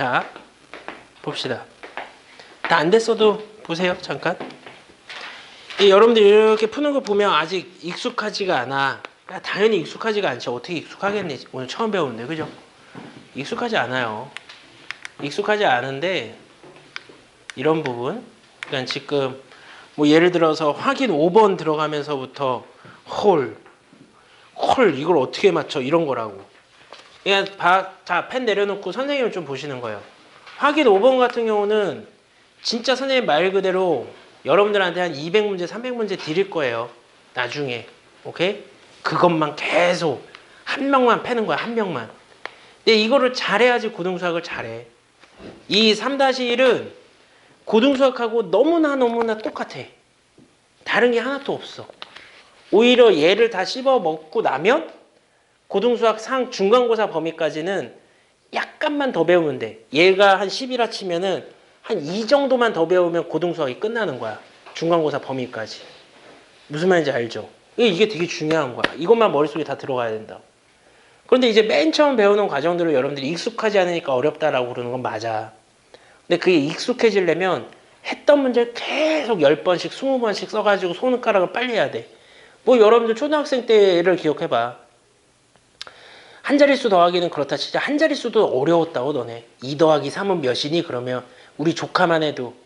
자, 봅시다. 다 안 됐어도 보세요. 잠깐. 이 여러분들 이렇게 푸는 거 보면 아직 익숙하지가 않아. 야, 당연히 익숙하지가 않죠. 어떻게 익숙하겠니? 오늘 처음 배우는데, 그죠? 익숙하지 않아요. 익숙하지 않은데 이런 부분, 그러니까 지금 뭐 예를 들어서 확인 5번 들어가면서부터 홀, 홀 이걸 어떻게 맞춰 이런 거라고. 그냥 바, 자, 펜 내려놓고 선생님을 좀 보시는 거예요. 확인 5번 같은 경우는 진짜 선생님 말 그대로 여러분들한테 한 200문제, 300문제 드릴 거예요. 나중에. 오케이? 그것만 계속 한 명만 패는 거야. 한 명만. 근데 이거를 잘해야지 고등수학을 잘해. 이 3-1은 고등수학하고 너무나 너무나 똑같아. 다른 게 하나도 없어. 오히려 얘를 다 씹어 먹고 나면 고등수학 상 중간고사 범위까지는 약간만 더 배우면 돼. 얘가 한 10이라 치면은 한이 정도만 더 배우면 고등수학이 끝나는 거야. 중간고사 범위까지. 무슨 말인지 알죠? 이게- 이게 되게 중요한 거야. 이것만 머릿속에 다 들어가야 된다. 그런데 이제 맨 처음 배우는 과정들을 여러분들이 익숙하지 않으니까 어렵다라고 그러는 건 맞아. 근데 그게 익숙해지려면 했던 문제를 계속 10번씩, 20번씩 써가지고 손가락을 빨리 해야 돼. 뭐 여러분들 초등학생 때를 기억해봐. 한 자릿수 더하기는 그렇다 치자. 한 자릿수도 어려웠다고 너네. 2 더하기 3은 몇이니? 그러면 우리 조카만 해도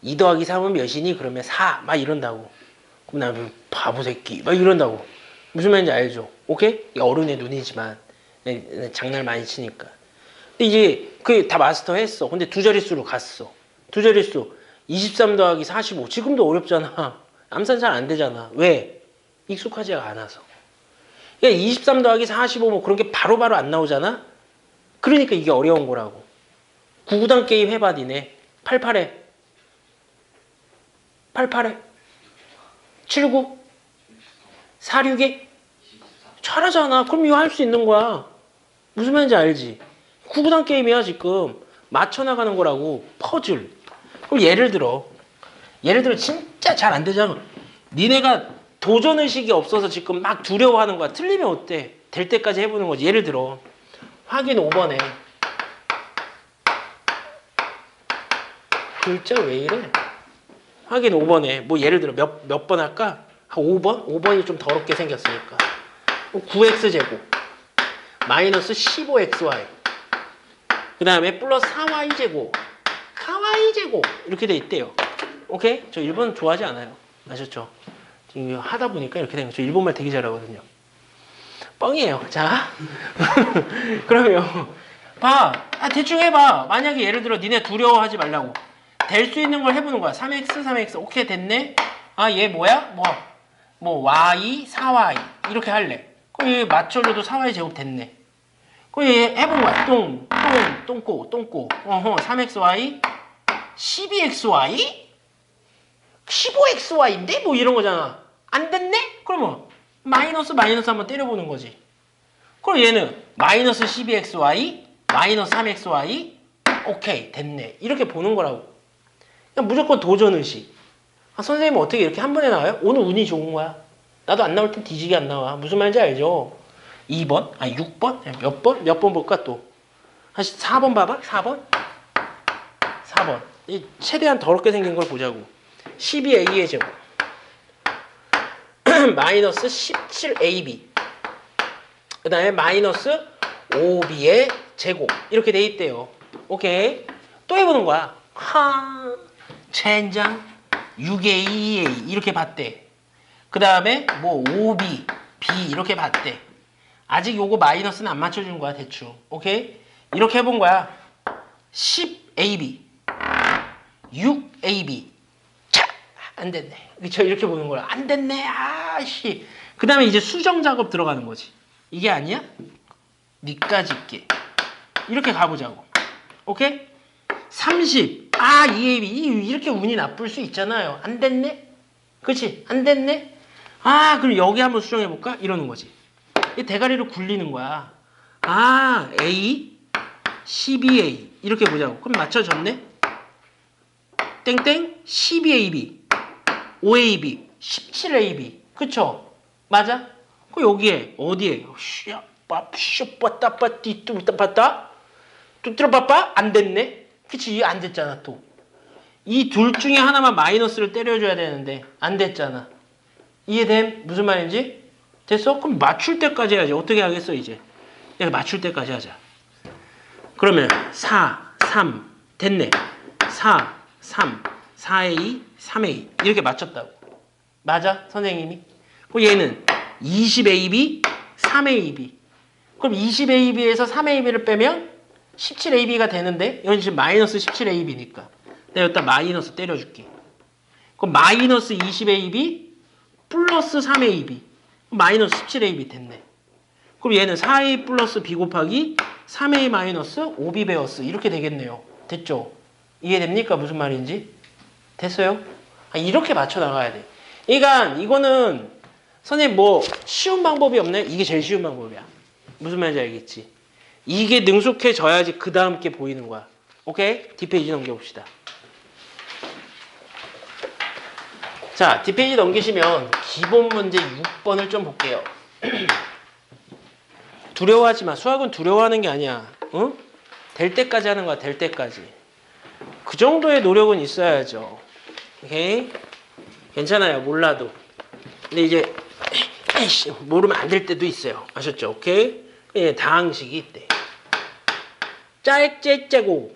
2 더하기 3은 몇이니? 그러면 4. 막 이런다고. 그럼 나뭐 바보 새끼. 막 이런다고. 무슨 말인지 알죠? 오케이? 어른의 눈이지만. 네, 네, 장난을 많이 치니까. 근데 이제 그다 마스터 했어. 근데 두 자릿수로 갔어. 두 자릿수. 23 더하기 45. 지금도 어렵잖아. 암산 잘 안 되잖아. 왜? 익숙하지가 않아서. 그러니까 23 더하기 45 뭐 그런 게 바로바로 안 나오잖아? 그러니까 이게 어려운 거라고. 구구단 게임 해봐, 니네. 88해. 88해. 79. 46에. 잘하잖아. 그럼 이거 할 수 있는 거야. 무슨 말인지 알지? 구구단 게임이야, 지금. 맞춰나가는 거라고. 퍼즐. 그럼 예를 들어. 예를 들어, 진짜 잘 안 되잖아. 니네가 도전 의식이 없어서 지금 막 두려워하는 거야. 틀리면 어때? 될 때까지 해보는 거지. 예를 들어. 확인 5번에. 글자 왜 이래? 확인 5번에. 뭐 예를 들어 몇, 몇 번 할까? 한 5번? 5번이 좀 더럽게 생겼으니까. 9x제곱. 마이너스 15xy. 그 다음에 플러스 4y제곱. 4y제곱. 이렇게 돼 있대요. 오케이? 저 일본 좋아하지 않아요. 아셨죠? 지금 하다 보니까 이렇게 된 거죠. 일본말 되게 잘하거든요. 뻥이에요. 자. 그러면, 봐. 아, 대충 해봐. 만약에 예를 들어 니네 두려워하지 말라고. 될 수 있는 걸 해보는 거야. 3x, 3x. 오케이, 됐네. 아, 얘 뭐야? 뭐, 뭐, y, 4y. 이렇게 할래. 그럼 얘 맞춰줘도 4y 제곱 됐네. 그럼 얘 해본 거야. 똥, 똥, 똥꼬, 똥꼬. 어허, 3xy, 12xy? 15xy인데? 뭐 이런 거잖아. 안 됐네? 그러면 마이너스 마이너스 한번 때려보는 거지. 그럼 얘는 마이너스 12xy, 마이너스 3xy, 오케이, 됐네. 이렇게 보는 거라고. 그냥 무조건 도전의식. 아, 선생님 어떻게 이렇게 한 번에 나와요? 오늘 운이 좋은 거야. 나도 안 나올 땐 뒤지게 안 나와. 무슨 말인지 알죠? 2번? 아, 6번? 몇 번? 몇 번 볼까 또? 한 4번 봐봐? 4번? 4번. 이 최대한 더럽게 생긴 걸 보자고. 12a의 제곱. 마이너스 17ab 그 다음에 마이너스 5b의 제곱. 이렇게 돼 있대요. 오케이? 또 해보는 거야. 하 젠장 6a 2a 이렇게 봤대. 그 다음에 뭐 5b b 이렇게 봤대. 아직 요거 마이너스는 안 맞춰준 거야 대충. 오케이? 이렇게 해본 거야. 10ab 6ab 차! 안 됐네. 저 이렇게 보는 거야. 안 됐네. 아씨. 그 다음에 이제 수정 작업 들어가는 거지. 이게 아니야? 니까지 있게. 이렇게 가보자고. 오케이? 30. 아, 이게 이렇게 운이 나쁠 수 있잖아요. 안 됐네? 그치? 안 됐네? 아, 그럼 여기 한번 수정해볼까? 이러는 거지. 이 대가리로 굴리는 거야. 아, A, 12A. 이렇게 보자고. 그럼 맞춰졌네? 땡땡 12AB 5AB 17AB 그쵸? 맞아? 그 여기에 어디에 슈빠슈빠따빠 띠뚜따빠따 뚝 들어봐봐? 안 됐네? 그치? 안 됐잖아 또. 이 둘 중에 하나만 마이너스를 때려줘야 되는데 안 됐잖아. 이해됨? 무슨 말인지? 됐어? 그럼 맞출 때까지 해야지. 어떻게 하겠어 이제? 내가 맞출 때까지 하자. 그러면 4, 3 됐네. 4, 3, 4A, 3A 이렇게 맞췄다고. 맞아? 선생님이? 그럼 얘는 20AB, 3AB. 그럼 20AB에서 3AB를 빼면 17AB가 되는데 이건 지금 마이너스 17AB니까 내가 여기다 마이너스 때려줄게. 그럼 마이너스 20AB 플러스 3AB 마이너스 17AB 됐네. 그럼 얘는 4A 플러스 B 곱하기 3A 마이너스 5B 베어스 이렇게 되겠네요. 됐죠? 이해됩니까? 무슨 말인지? 됐어요? 아, 이렇게 맞춰 나가야 돼. 그러니까 이거는 선생님 뭐 쉬운 방법이 없네? 이게 제일 쉬운 방법이야. 무슨 말인지 알겠지? 이게 능숙해져야지 그 다음 게 보이는 거야. 오케이? 뒷페이지 넘겨봅시다. 자, 뒷페이지 넘기시면 기본 문제 6번을 좀 볼게요. 두려워하지 마. 수학은 두려워하는 게 아니야. 응? 될 때까지 하는 거야. 될 때까지. 그 정도의 노력은 있어야죠. 오케이? 괜찮아요. 몰라도. 근데 이제 에이씨, 모르면 안 될 때도 있어요. 아셨죠? 오케이? 예, 다항식이 있대. 짤째째고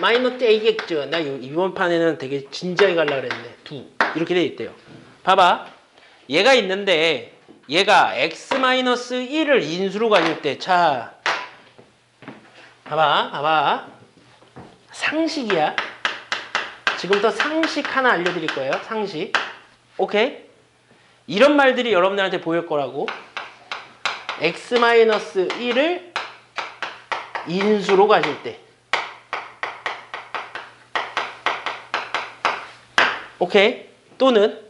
마이너스 AX 나 이- 이번 판에는 되게 진지하게 가려고 그랬는데 두 이렇게 돼 있대요. 봐봐. 얘가 있는데 얘가 x-1을 인수로 가질 때 자 봐봐 봐봐 상식이야. 지금부터 상식 하나 알려드릴 거예요. 상식. 오케이? 이런 말들이 여러분들한테 보일 거라고. x-1을 인수로 가질 때. 오케이? 또는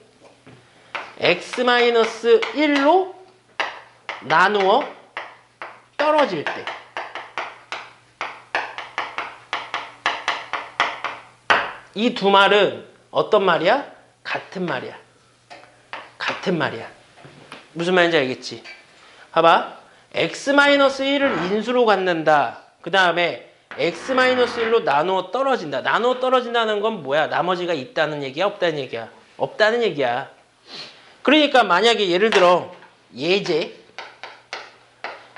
x-1로 나누어 떨어질 때. 이 두 말은 어떤 말이야? 같은 말이야. 같은 말이야. 무슨 말인지 알겠지? 봐봐. x-1을 인수로 갖는다. 그 다음에 x-1로 나누어 떨어진다. 나누어 떨어진다는 건 뭐야? 나머지가 있다는 얘기야? 없다는 얘기야? 없다는 얘기야. 그러니까 만약에 예를 들어 예제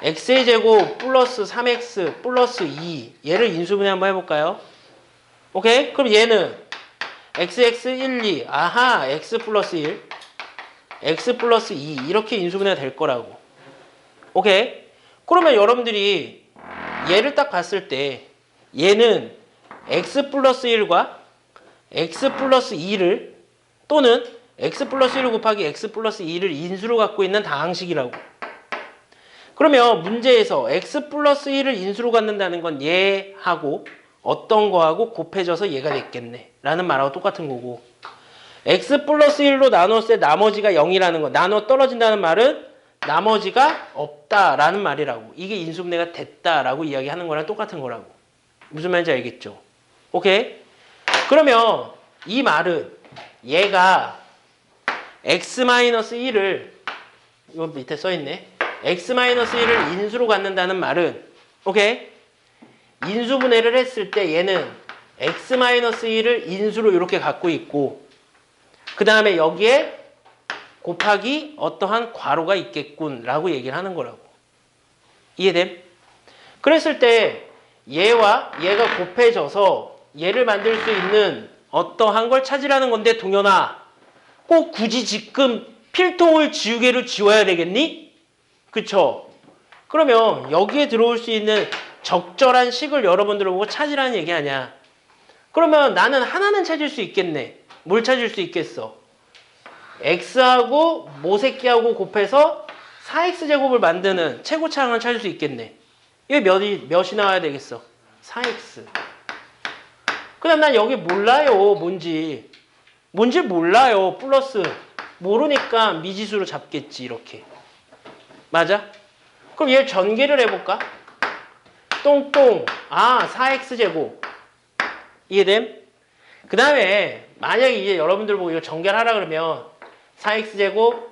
x의 제곱 플러스 3x 플러스 2 얘를 인수분해 한번 해볼까요? 오케이? 그럼 얘는 xx 1, 2 아하 x 플러스 1 x 플러스 2 이렇게 인수분해가 될 거라고 오케이? 그러면 여러분들이 얘를 딱 봤을 때 얘는 x 플러스 1과 x 플러스 2를 또는 x 플러스 1 곱하기 x 플러스 2를 인수로 갖고 있는 다항식이라고 그러면 문제에서 x 플러스 1을 인수로 갖는다는 건 얘하고 어떤 거하고 곱해져서 얘가 됐겠네 라는 말하고 똑같은 거고 x 플러스 1로 나눴을 때 나머지가 0이라는 거 나눠 떨어진다는 말은 나머지가 없다라는 말이라고 이게 인수분해가 됐다라고 이야기하는 거랑 똑같은 거라고 무슨 말인지 알겠죠? 오케이? 그러면 이 말은 얘가 x-1을 이거 밑에 써있네 x-1을 인수로 갖는다는 말은 오케이? 인수분해를 했을 때 얘는 x-1을 인수로 이렇게 갖고 있고 그 다음에 여기에 곱하기 어떠한 괄호가 있겠군 라고 얘기를 하는 거라고 이해됨? 그랬을 때 얘와 얘가 곱해져서 얘를 만들 수 있는 어떠한 걸 찾으라는 건데 동현아 꼭 굳이 지금 필통을 지우개로 지워야 되겠니? 그쵸? 그러면 여기에 들어올 수 있는 적절한 식을 여러분들 보고 찾으라는 얘기 아니야. 그러면 나는 하나는 찾을 수 있겠네. 뭘 찾을 수 있겠어? x하고 모새끼하고 곱해서 4x제곱을 만드는 최고차항을 찾을 수 있겠네. 이게 몇이, 몇이 나와야 되겠어? 4x. 그 다음 난 여기 몰라요. 뭔지. 뭔지 몰라요. 플러스. 모르니까 미지수로 잡겠지. 이렇게. 맞아? 그럼 얘를 전개를 해볼까? 똥똥. 아, 4x제곱. 이해됨? 그 다음에 만약에 이제 여러분들 보고 이거 전개를 하라 그러면 4x제곱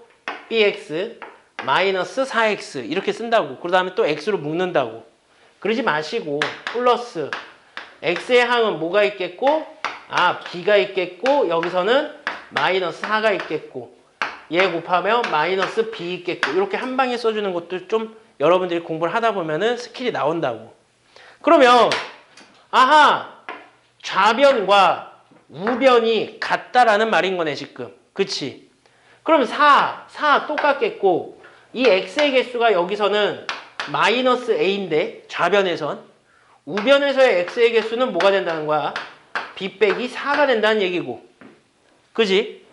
bx 마이너스 4x 이렇게 쓴다고. 그 다음에 또 x로 묶는다고. 그러지 마시고 플러스 x의 항은 뭐가 있겠고 아 b가 있겠고 여기서는 마이너스 4가 있겠고 얘 곱하면 마이너스 b 있겠고 이렇게 한 방에 써주는 것도 좀 여러분들이 공부를 하다 보면은 스킬이 나온다고 그러면 아하 좌변과 우변이 같다라는 말인 거네 지금 그치 그럼 4, 4 똑같겠고 이 x의 개수가 여기서는 마이너스 a인데 좌변에선 우변에서의 x의 개수는 뭐가 된다는 거야? b 빼기 4가 된다는 얘기고 그지?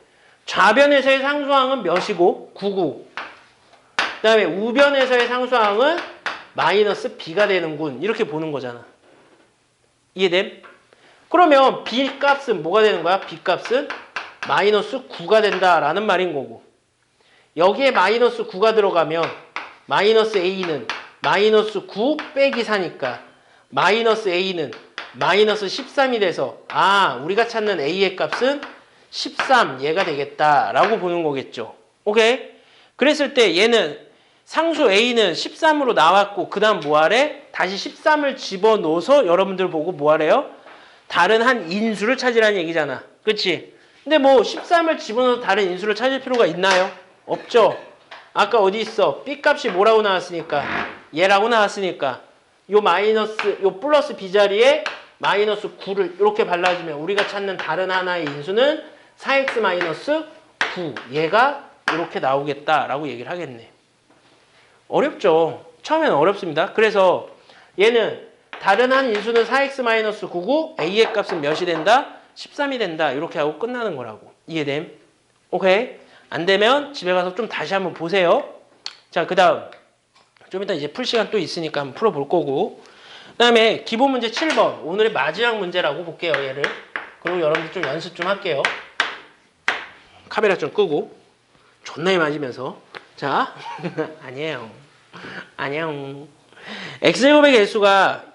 좌변에서의 상수항은 몇이고? 9고 그 다음에 우변에서의 상수항은 마이너스 b가 되는군 이렇게 보는 거잖아 이해됨? 그러면 b 값은 뭐가 되는 거야? b 값은 마이너스 9가 된다라는 말인 거고 여기에 마이너스 9가 들어가면 마이너스 a는 마이너스 9 빼기 4니까 마이너스 a는 마이너스 13이 돼서 아 우리가 찾는 a의 값은 13 얘가 되겠다라고 보는 거겠죠. 오케이? 그랬을 때 얘는 상수 a는 13으로 나왔고 그 다음 뭐하래? 다시 13을 집어넣어서 여러분들 보고 뭐하래요? 다른 한 인수를 찾으라는 얘기잖아. 그치? 근데 뭐 13을 집어넣어서 다른 인수를 찾을 필요가 있나요? 없죠. 아까 어디 있어? b 값이 뭐라고 나왔으니까 얘라고 나왔으니까 요 마이너스 요 플러스 b 자리에 마이너스 9를 이렇게 발라주면 우리가 찾는 다른 하나의 인수는 4x 마이너스 9 얘가 이렇게 나오겠다라고 얘기를 하겠네. 어렵죠. 처음에는 어렵습니다. 그래서 얘는 다른 한 인수는 4x 마이너스 9고 a의 값은 몇이 된다? 13이 된다. 이렇게 하고 끝나는 거라고. 이해됨? 오케이? 안 되면 집에 가서 좀 다시 한번 보세요. 자, 그 다음. 좀 이따 이제 풀 시간 또 있으니까 한번 풀어볼 거고. 그 다음에 기본 문제 7번. 오늘의 마지막 문제라고 볼게요, 얘를. 그리고 여러분들 좀 연습 좀 할게요. 카메라 좀 끄고. 존나게 맞으면서. 자, 아니에요. 아니에요. x제곱의 개수가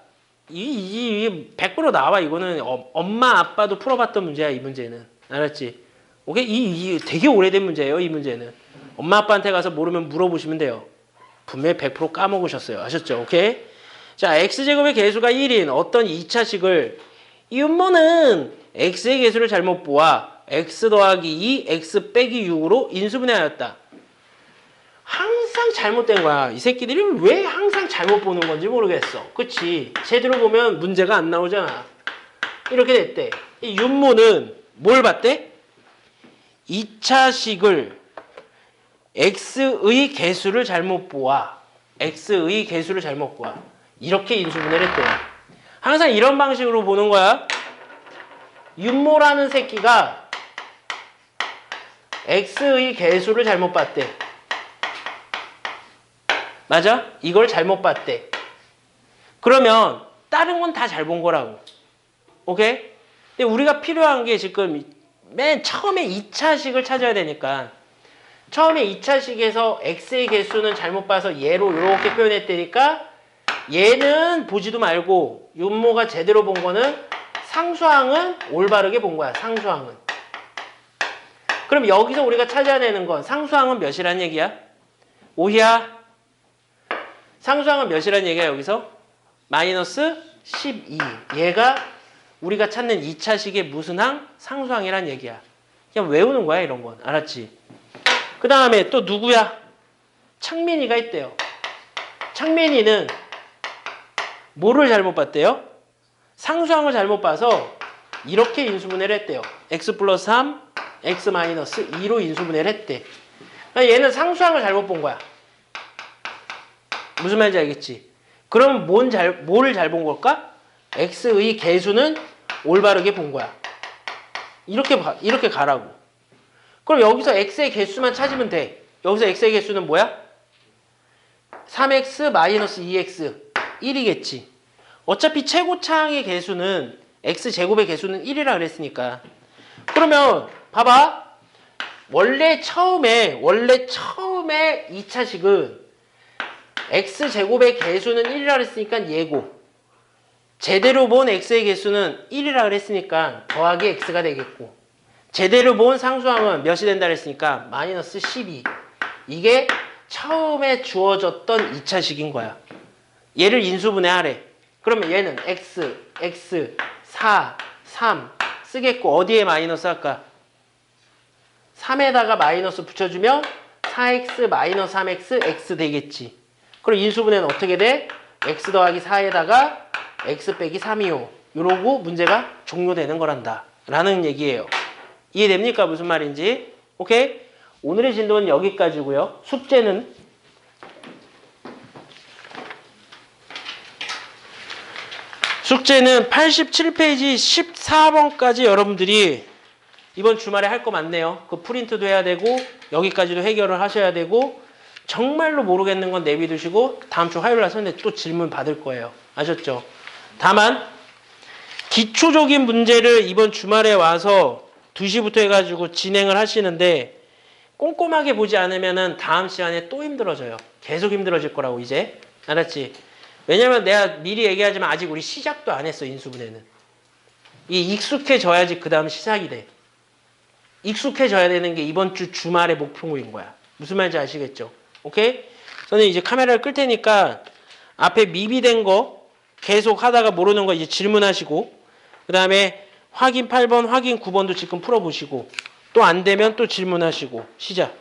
이, 이, 이 100% 나와. 이거는 어, 엄마, 아빠도 풀어봤던 문제야, 이 문제는. 알았지? 오케이? 이, 이 되게 오래된 문제예요, 이 문제는. 엄마, 아빠한테 가서 모르면 물어보시면 돼요. 분명히 100% 까먹으셨어요. 아셨죠? 오케이? 자, x제곱의 개수가 1인 어떤 2차식을 이 음모는 x의 개수를 잘못 보아 x 더하기 2, x 빼기 6으로 인수분해하였다. 항상 잘못된 거야. 이 새끼들이 왜 항상 잘못 보는 건지 모르겠어. 그치? 제대로 보면 문제가 안 나오잖아. 이렇게 됐대. 이 윤모는 뭘 봤대? 2차식을 x의 개수를 잘못 보아. x의 개수를 잘못 보아. 이렇게 인수분해를 했대요. 항상 이런 방식으로 보는 거야. 윤모라는 새끼가 x의 개수를 잘못 봤대. 맞아? 이걸 잘못 봤대. 그러면 다른 건 다 잘 본 거라고. 오케이? 근데 우리가 필요한 게 지금 맨 처음에 2차식을 찾아야 되니까 처음에 2차식에서 x의 개수는 잘못 봐서 얘로 이렇게 표현했다니까 얘는 보지도 말고 윤모가 제대로 본 거는 상수항은 올바르게 본 거야. 상수항은. 그럼 여기서 우리가 찾아내는 건 상수항은 몇이란 얘기야? 5이야? 상수항은 몇이란 얘기야 여기서? 마이너스 12. 얘가 우리가 찾는 2차식의 무슨 항? 상수항이란 얘기야. 그냥 외우는 거야 이런 건. 알았지? 그 다음에 또 누구야? 창민이가 있대요. 창민이는 뭐를 잘못 봤대요? 상수항을 잘못 봐서 이렇게 인수분해를 했대요. x 플러스 3, x 마이너스 2로 인수분해를 했대. 그러니까 얘는 상수항을 잘못 본 거야. 무슨 말인지 알겠지? 그럼 뭔 잘, 뭘 잘 본 걸까? x의 개수는 올바르게 본 거야. 이렇게, 봐- 이렇게 가라고. 그럼 여기서 x의 개수만 찾으면 돼. 여기서 x의 개수는 뭐야? 3x 마이너스 2x 1이겠지. 어차피 최고차항의 개수는 x제곱의 개수는 1이라 그랬으니까. 그러면 봐봐. 원래 처음에 원래 처음에 2차식은 x제곱의 개수는 1이라 그랬으니까 예고. 제대로 본 x의 개수는 1이라 그랬으니까 더하기 x가 되겠고. 제대로 본 상수항은 몇이 된다 그랬으니까 마이너스 12. 이게 처음에 주어졌던 2차식인 거야. 얘를 인수분해하래. 그러면 얘는 x, x, 4, 3 쓰겠고 어디에 마이너스 할까? 3에다가 마이너스 붙여주면 4x 마이너스 3x x 되겠지. 그럼 인수분해는 어떻게 돼? x 더하기 4에다가 x 빼기 3이요. 이러고 문제가 종료되는 거란다. 라는 얘기예요. 이해됩니까? 무슨 말인지? 오케이? 오늘의 진도는 여기까지고요. 숙제는 숙제는 87페이지 14번까지 여러분들이 이번 주말에 할 거 많네요. 그 프린트도 해야 되고 여기까지도 해결을 하셔야 되고 정말로 모르겠는 건 내비두시고 다음 주 화요일 날 선생님 또 질문 받을 거예요. 아셨죠? 다만 기초적인 문제를 이번 주말에 와서 2시부터 해가지고 진행을 하시는데 꼼꼼하게 보지 않으면은 다음 시간에 또 힘들어져요. 계속 힘들어질 거라고 이제 알았지? 왜냐면 내가 미리 얘기하지만 아직 우리 시작도 안 했어 인수분해는. 이 익숙해져야지 그 다음 시작이 돼. 익숙해져야 되는 게 이번 주 주말의 목표인 거야. 무슨 말인지 아시겠죠? 오케이? 저는 이제 카메라를 끌 테니까 앞에 미비된 거 계속 하다가 모르는 거 이제 질문하시고 그 다음에 확인 8번, 확인 9번도 지금 풀어보시고 또 안 되면 또 질문하시고 시작.